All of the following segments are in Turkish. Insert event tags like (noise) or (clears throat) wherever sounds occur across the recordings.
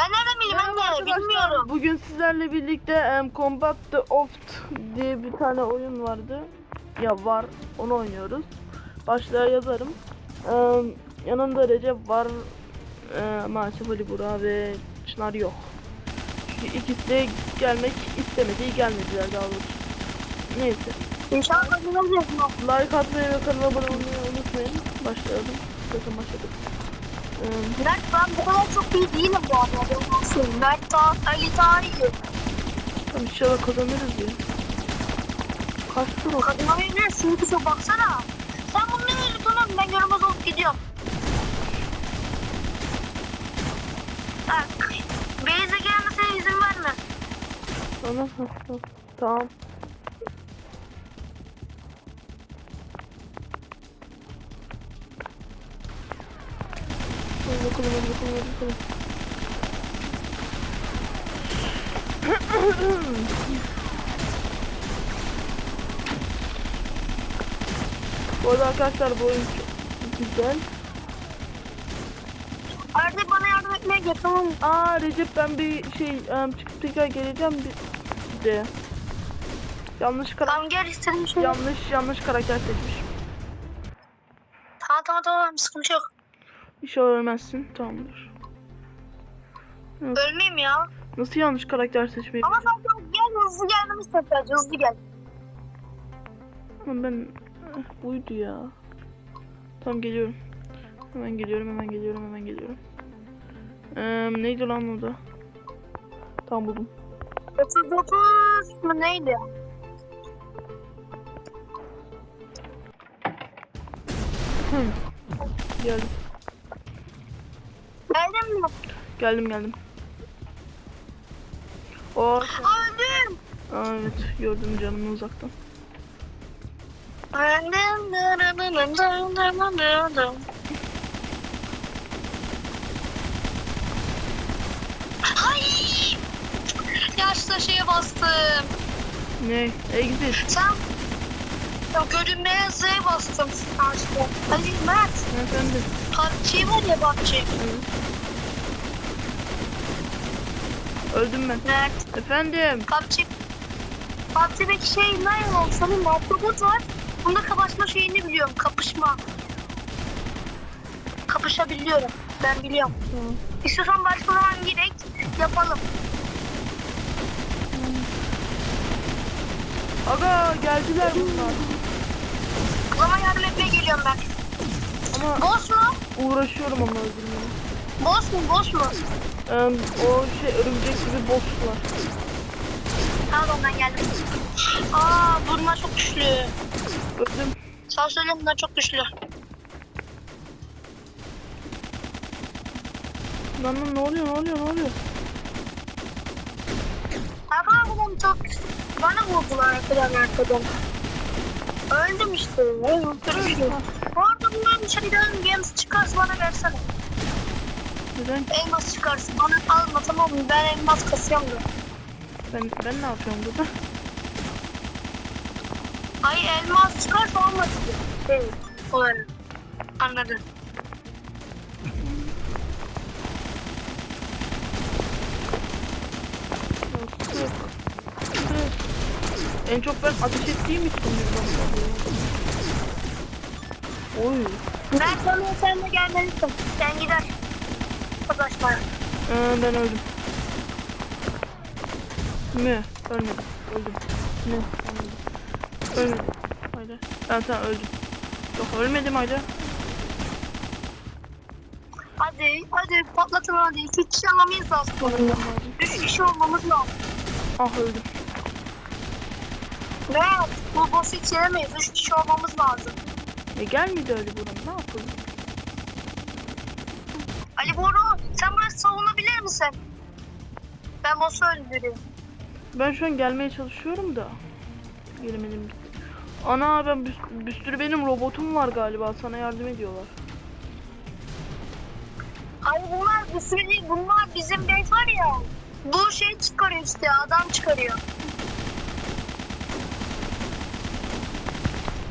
Ben nereden bileyim Merhaba anne? arkadaşlar. Bilmiyorum. Bugün sizlerle birlikte em, Combat the Oft diye bir tane oyun vardı. Ya var. Onu oynuyoruz. Başlığa yazarım. Em, yanında Recep var. E, maalesef Ali Burak ve Çınar yok. Çünkü ikisi de gelmek istemedi. Gelmediler daha doğrusu. Neyse. İnşallah kazanacağız mı? Like atmayı ve kanala abone olmayı unutmayın. Başlayalım. Zaten başladık. Em, Mert ben bu kadar çok iyi değilim bu arada. Ben nasıl? Mert daha Ali daha iyi. tamam inşallah kazanırız ya. Kaç tur oldu? Kazanamıyor ne? Şimdi kısa baksana. Sen bunu ne tamam ben görmez olup gidiyorum. Bak. Beyze gelmesine izin verme. Tamam, tamam. Bakalım, hadi bakalım. Bu arada arkadaşlar bu oyun çok güzel. Arda bana yardım etmeye gel tamam mı? Aa Recep ben bir şey em, çıkıp tekrar geleceğim bir de. Yanlış karakter Tamam gel istediğin şey. yanlış yanlış karakter seçmişim. Tamam tamam tamam sıkıntı yok. İnşallah ölmezsin. Tamamdır. Ölmeyeyim ya. Nasıl yanlış karakter seçmeyi Ama sen gel hızlı gelmemi istiyorsun. Hızlı gel. Ama ben eh, buydu ya. Tamam geliyorum. Hemen geliyorum, hemen geliyorum, hemen geliyorum. Eee neydi lan o da? Tamam buldum. 39 mu neydi? Hı. Geldim. Geldin mi? Geldim geldim. O Öldüm. Aa, evet gördüm canımı uzaktan. Öldüm. Ay! Yaşta şeye bastım. Ne? Exit. Sen ya görünmeye Z bastım karşıda. Ali Mert. Efendim. PUBG var ya. Evet. Öldüm ben. Mert. Efendim. PUBG. PUBG'deki şey ne oldu? Sanırım Autobot var. Bunda kapışma şeyini biliyorum. Kapışma. Kapışabiliyorum. Ben biliyorum. Tamam. İstiyorsan başka zaman girek yapalım. Aga geldiler bunlar. O zaman yardım etmeye geliyorum ben. Ama Boss mu? uğraşıyorum ama öldürmeye. Boss mu? Boss mu? Em, o şey örümcek gibi bosslar. Pardon ben geldim. Aa bunlar çok güçlü. Öldüm. Sağ söyleyeyim bunlar çok güçlü. Lan lan ne oluyor ne oluyor ne oluyor? Arkadan çok bana vurdular arkadan arkadan. Öldüm işte. Öldürmüşüm. Orada bunların içeriden games çıkarsa bana versene. Neden? Elmas çıkarsın. Bana alma tamam mı? Ben elmas kasıyorum da. Ben ben ne yapıyorum burada? Ay elmas çıkarsa olmaz. Şey olarak. Anladın. Yok, yok. Evet. En çok ben ateş ettiğim için bir Oy. Ben sana sen de gelmelisin. Sen gider. Arkadaşlar. Ee, ben öldüm. Mi? Ölmedim. Öldüm. Mi? Ölmedim. Ölmedim. Haydi. Ben sen öldüm. Yok ölmedim haydi. Hadi hadi patlatın hadi. İki kişi alamayız lazım. Üç kişi olmamız lazım. Ah öldüm. Ve bu boss'u hiç yenemeyiz. Üç kişi olmamız lazım. E gelmedi öyle buram. Ne yapalım? Ali Boru sen burası savunabilir misin? Ben boss'u öldüreyim. Ben şu an gelmeye çalışıyorum da. Gelemedim gitti. Ana ben bir, bir sürü benim robotum var galiba. Sana yardım ediyorlar. Hayır bunlar bir sürü. Bunlar bizim bey var ya. Bu şey çıkarıyor işte adam çıkarıyor.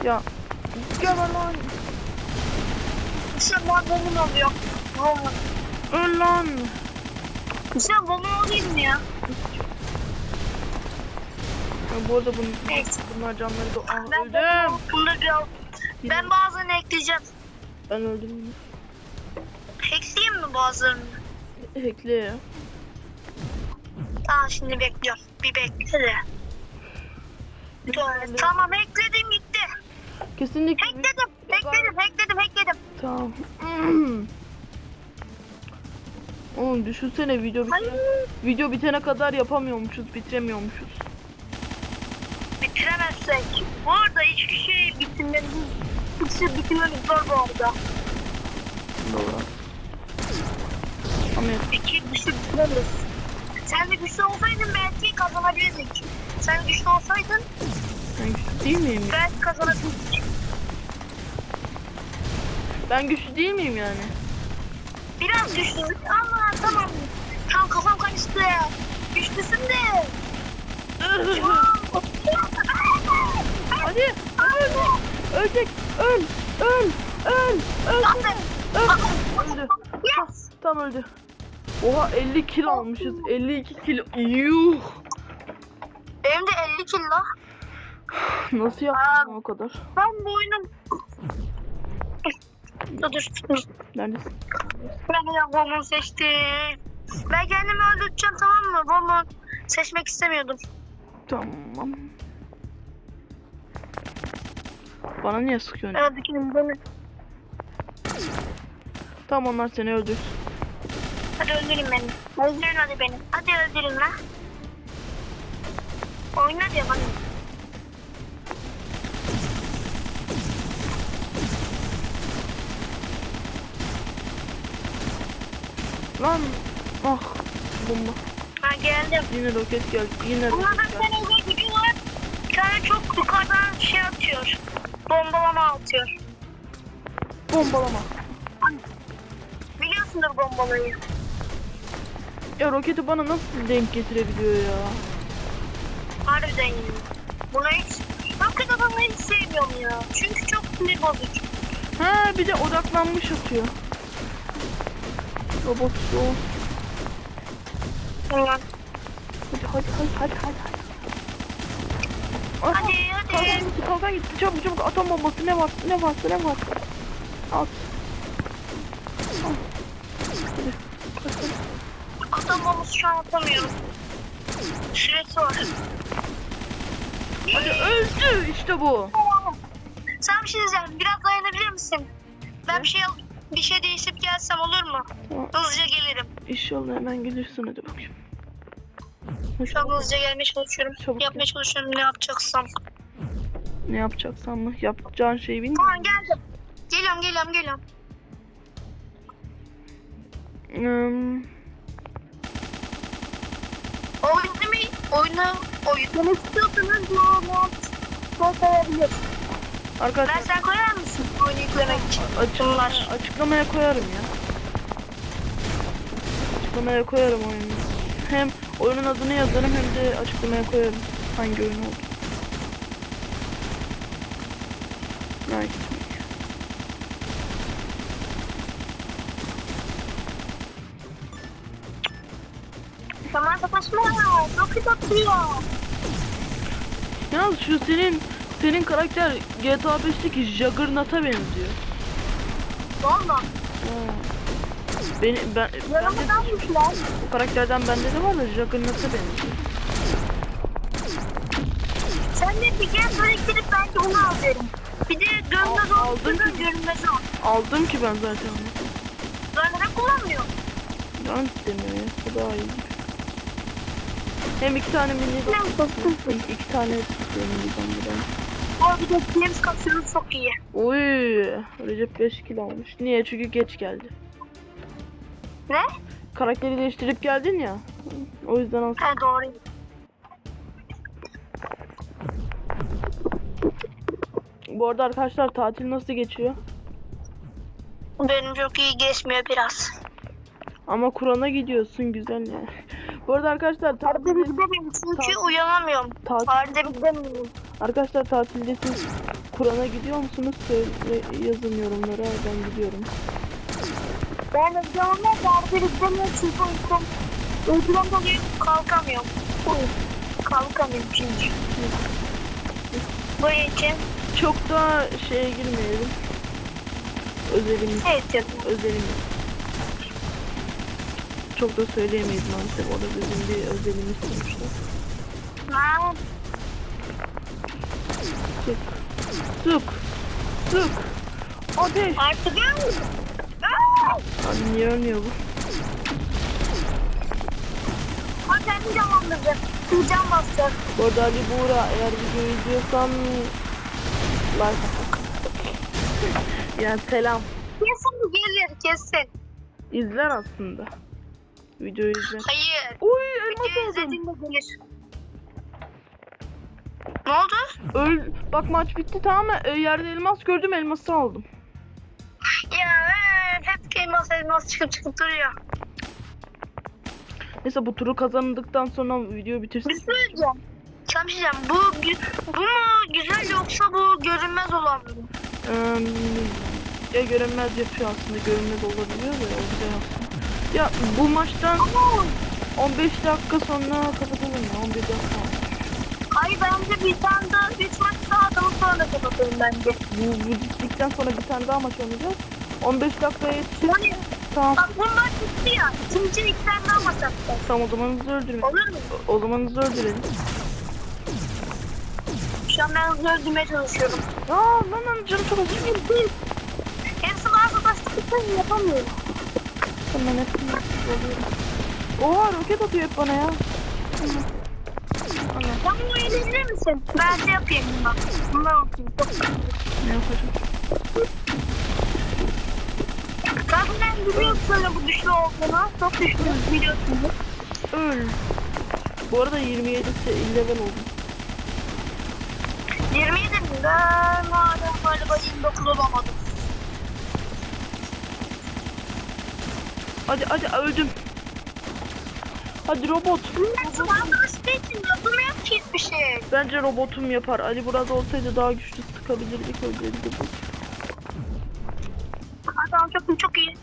Ya gel lan. İşte maddenin oluyor. Roman. Öl lan. Sen bomba olayım mı ya? Ya bu arada bunun, Evet. bunlar canları da... Ah Ben öldüm. Bunda biraz... Ben bazılarını ekleyeceğim. Ben öldüm. Ekleyeyim mi bazılarını? Ekle. Tamam şimdi bekliyorum. Bir bekle de. Tamam ekledim gitti. Kesinlikle. Ekledim, ekledim, ekledim, ekledim. Tamam. (clears throat) Oğlum düşünsene video Hayır. bitene, video bitene kadar yapamıyormuşuz, bitiremiyormuşuz. Bitiremezsek. Bu arada hiçbir şey bitirmemiz, bitir, bitirmemiz zor bu arada. Doğru. Ama İki güçlü bitiremez. Sen de güçlü olsaydın belki kazanabilirdik. Sen güçlü olsaydın ben güçlü değil miyim? ya? belki kazanabilirdik. Ben güçlü değil miyim yani? Biraz güçlü ama tamam. Tam kafam karıştı. Güçlüsün de. Hadi, hadi öl. Ölecek, öl, öl, öl, öl, öl. Öldü. Yes. Tam öldü. Oha 50 kil almışız. 52 kil. Yuh. Benim de 50 kilo. (sighs) Nasıl yaptın o kadar? Ben bu. Dur. Neredesin? Ben ya bombonu seçtim. Ben kendimi öldürteceğim tamam mı? Bombon seçmek istemiyordum. Tamam. Bana niye sıkıyorsun? Dikinim beni. Tamam onlar seni öldür. Hadi öldürün beni. Öldürün hadi beni. Hadi öldürün lan. Oyna diyor bana. Lan. Ah. Bomba. Ha geldim. Yine roket geldi. Yine Bunlardan roket geldi. özel gücü var. Bir tane çok yukarıdan şey atıyor. Bombalama atıyor. Bombalama. Biliyorsundur bombalayı. Ya roketi bana nasıl denk getirebiliyor ya? Harbiden ya. Buna hiç... Roket adamı hiç sevmiyorum ya. Çünkü çok sinir bozucu. Ha bir de odaklanmış atıyor. Robot. Ulan. Hadi hadi hadi hadi hadi. hadi. Aha, Hadi Kalkan hadi. gitti kalkan gitti çabuk çabuk atom bombası ne var ne var ne var. At. Al. Hadi. Atom bombası şu an atamıyorum. Süresi var. Hadi öldü işte bu. Sen bir şey diyeceğim. Biraz dayanabilir misin? Ben bir şey al- bir şey değişip gelsem olur mu? Tamam. Hızlıca gelirim. İnşallah hemen gelirsin hadi bakayım. Şu an hızlıca gelmeye çalışıyorum. Çabuk Yapmaya çalışıyorum ne yapacaksam. Ne yapacaksan mı? Yapacağın şeyi bilmiyorum. Tamam geldim. Geliyorum geliyorum geliyorum. Hmm, Oyunu mu? Oyunu oyunu istiyorsanız bu mod koyabilir. Ben arkadaşlar sen koyar mısın oyunu yüklemek için? açıklamaya, açıklamaya koyarım ya. Açıklamaya koyarım oyunu. Hem oyunun adını yazarım hem de açıklamaya koyarım. Hangi oyun oldu. Merak etmeyin. Zaman sataşma. Roket atıyor. Yalnız şu senin senin karakter GTA 5'teki Juggernaut'a benziyor. Valla. Ha. Beni ben, ben de, dalmışlar. bu karakterden bende de var da Juggernaut'a benziyor. Sen de bir kez biriktirip belki bunu al derim. Bir de dönmez Al- aldım ki. görünmez ol. Aldım ki ben zaten onu. Ben neden kullanmıyorum? Ben istemiyor ya. O daha iyi. Hem iki tane mini Ne iki, iki tane istiyorum buradan buradan. O bir de James kapsülü çok iyi. Oy, Recep 5 kilo almış. Niye? Çünkü geç geldi. Ne? Karakteri değiştirip geldin ya. O yüzden al. He doğru. Bu arada arkadaşlar tatil nasıl geçiyor? Benim çok iyi geçmiyor biraz. Ama Kur'an'a gidiyorsun güzel yani. (laughs) Bu arada arkadaşlar Arada bir gidemiyorum çünkü Tamam. uyanamıyorum. tatil, Arada bir gidemiyorum. Arkadaşlar tatilde siz Kur'an'a gidiyor musunuz? Söyle, yazın yorumlara ben gidiyorum. Ben de gidiyorum ama arada bir gidemiyorum çünkü uykum Uykudan dolayı kalkamıyorum. Kalkamıyorum çünkü. Bu için Çok da şeye girmeyelim. Özelimiz, evet canım. özelimiz. Çok da söyleyemeyiz maalesef. O da bizim bir özelimiz sonuçta. Ha, Sık. Sık. Sık. Ateş. artık. Aa! Lan niye ölmüyor bu? Ha kendi canlandıracak. Bir can basacak. Bu arada Ali Buğra eğer videoyu izliyorsan like at. (laughs) yani selam. Kesin gelir kesin. İzler aslında. Videoyu izler. Hayır. Uy elmas Video izlediğinde gelir. Ne oldu? Öl. Bak maç bitti tamam mı? Ee, yerde elmas gördüm elması aldım. Ya evet, hep elmas elmas çıkıp çıkıp duruyor. Neyse bu turu kazandıktan sonra videoyu Bir bitirsin. bir şey diyeceğim. Bu, gü- bu mu güzel yoksa bu görünmez olan mı? Ee, ya görünmez yapıyor aslında. Görünmez olabiliyor da o güzel aslında. Ya bu maçtan Ama 15 dakika sonra kapatalım ya 11 dakika. Hayır bence bir tane daha üç maç daha atalım sonra kapatalım bence. Bu, bu bittikten sonra bir tane daha maç oynayacağız. 15 dakikaya yetişir. Yani Tamam. bak bu maç bitti ya. Şimdi için iki tane daha maç atacağız. Tamam o zaman hızlı öldürün. Olur mu? O, zaman hızlı öldürelim. Şu an ben hızlı öldürmeye çalışıyorum. Aa lan lan canım çok acı. Hepsi bazı bir yapamıyorum. Hemen hepsini oluyorum. Oha roket atıyor hep bana ya. Tamam. Ana, Sen bunu eğlenir misin? Ben de yapayım bak. Çok güzel. ne yapacağım? Zaten biliyorsun sana bu güçlü olduğunu. Çok güçlü biliyorsunuz. Öl. Bu arada 27 se- level oldum. 27 mi? Ben hala galiba 29 olamadım. Hadi hadi öldüm. Hadi robot. Ben arkadaş için yapamıyorum ki şey. Bence robotum yapar. Ali burada olsaydı daha güçlü sıkabilirdik öldürebilirdik. Ha, tamam çok çok iyi.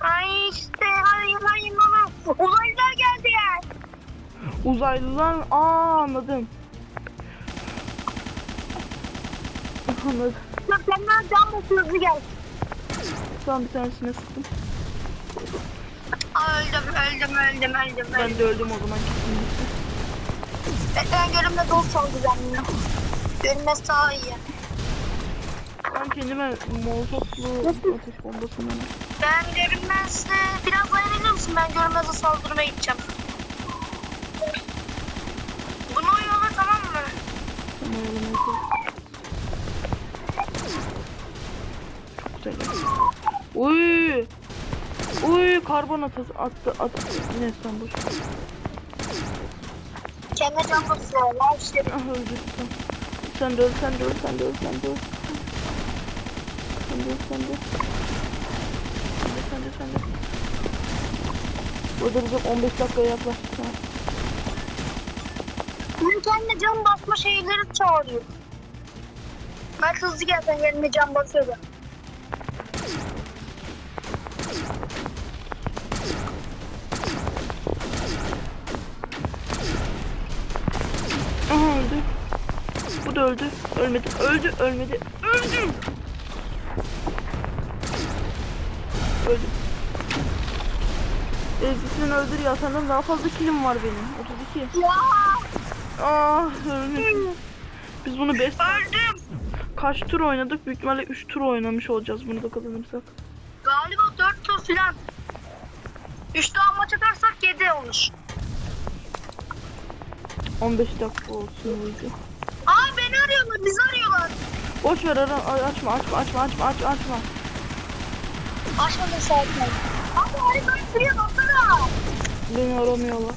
Ay işte hayır hayır bana. Uzaylılar geldi ya. Uzaylılar aa anladım. Anladım. Bak can basıyor hızlı gel. Tamam bir tanesine sıktım. Öldüm öldüm öldüm öldüm. Ben de öldüm o zaman kesinlikle. Ben görünmez ol çalacağım ya. Görünmez daha iyi. Ben kendime molotoflu ateş bombasını Ben görünmezse biraz dayanabilir misin? Ben görünmezle saldırmaya gideceğim. Bunu yola tamam mı? oyalamaya çalışıyorum. Çok güzel. oldu. Uy! Karbon atası attı attı. Ne sen boş. can basıyor. Lan işte. Ah öldü. Tamam. Sen de öl, sen de öl, sen de öl, sen de öl. Sen de öl, sen de öl. Sen de, sen de, sen de. Burada bizim 15 dakikaya yaklaştık. ha. Bunun kendine can basma şeyleri çağırıyor. Ben hızlı gelsen kendine can basıyor Da öldü. Ölmedi. Öldü, ölmedi. Öldüm. Öldüm. Ezgisini öldür ya. Senden daha fazla kilim var benim. 32. Ya Ah ölmedim. Biz bunu 5 öldüm. kaç tur oynadık? Büyük ihtimalle 3 tur oynamış olacağız bunu da kazanırsak. Galiba 4 tur filan. 3 daha maç atarsak 7 olur. 15 dakika olsun bu video. Beni arıyorlar, bizi arıyorlar. Boş ver ara, açma açma açma açma aç açma. Açmadım sakin ol. Abi haritayı buraya baksana. Beni aramıyorlar.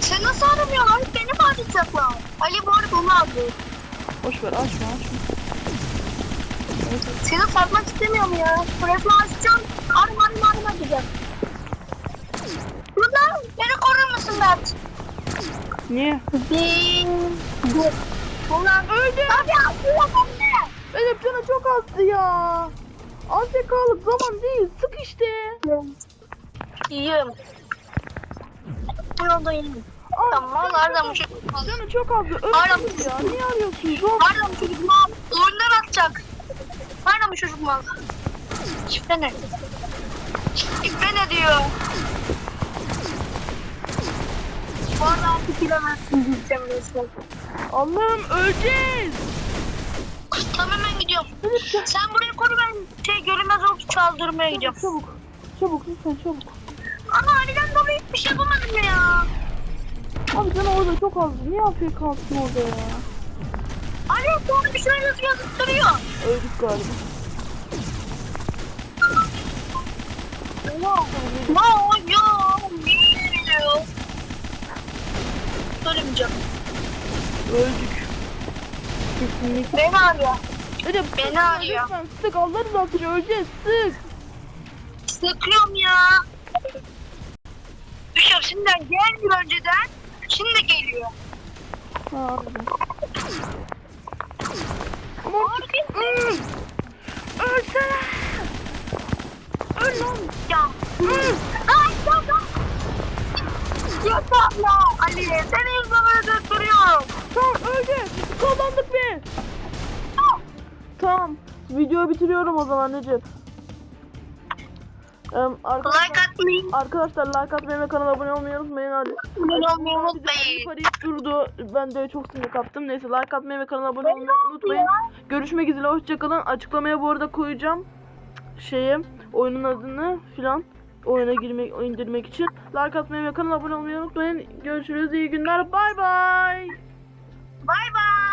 Sen nasıl aramıyorlar? Beni mi arayacaklar? Ali bu arada onu arıyor. Boş ver açma açma. Seni satmak istemiyorum ya. Resmi açacağım. Arama arama arama diyeceğim. Burada beni korur musun Mert? Niye? Bin. Dur. Ulan öldü. Abi bende. Benim canım çok azdı ya. AFK'lık zaman değil. Sık işte. İyiyim. Burada iyiyim. Aa, Tamam canı nereden bu çocuk? Canı çok az. Hala Öldünüz ya. Niye arıyorsunuz oğlum? Nereden bu çocuk mal? Oyundan atacak. Nereden bu çocuk mal? Şifre ne? Şifre ne diyor? Artık bilemezsin diyeceğim resmen. Allah'ım öleceğiz. Tamam ben gidiyorum. Sen burayı koru ben şey görünmez oldu çaldırmaya gidiyorum. Çabuk. Çabuk lütfen çabuk. Ama aniden dolayı hiçbir şey yapamadım ya. Abi canı orada çok azdı. Niye AFK kalsın orada ya? Ali doğru bir şeyler yazıp yazıp duruyor. Öldük galiba. No, no, Söylemeyeceğim. Öldük. Kesinlikle. Beni arıyor. Hadi Beni arıyor. Lütfen sık Allah rızası için öleceğiz sık. Sıkıyorum ya. Düşüyor şimdiden gelmiyor önceden. Şimdi geliyor. Harbi. Iı! Ölsene. Öl lan. Ya. Ay ya ya. Yeter ya. Ali seni yüzüme döktürüyorum. Tamam öldü. Kazandık be. Tamam. Videoyu bitiriyorum o zaman Recep. Em, arkadaşlar, Like atmayı, arkadaşlar like atmayı ve kanala abone olmayı unutmayın hadi. abone olmayı unutmayın. Yukarı durdu. Ben de çok sinir kaptım. Neyse like atmayı ve kanala abone olmayı unutmayın. Görüşmek üzere hoşçakalın. Açıklamaya bu arada koyacağım şeyi oyunun adını filan oyuna girmek indirmek için like atmayı ve kanala abone olmayı unutmayın. Görüşürüz. iyi günler. Bay bay. Bay bay.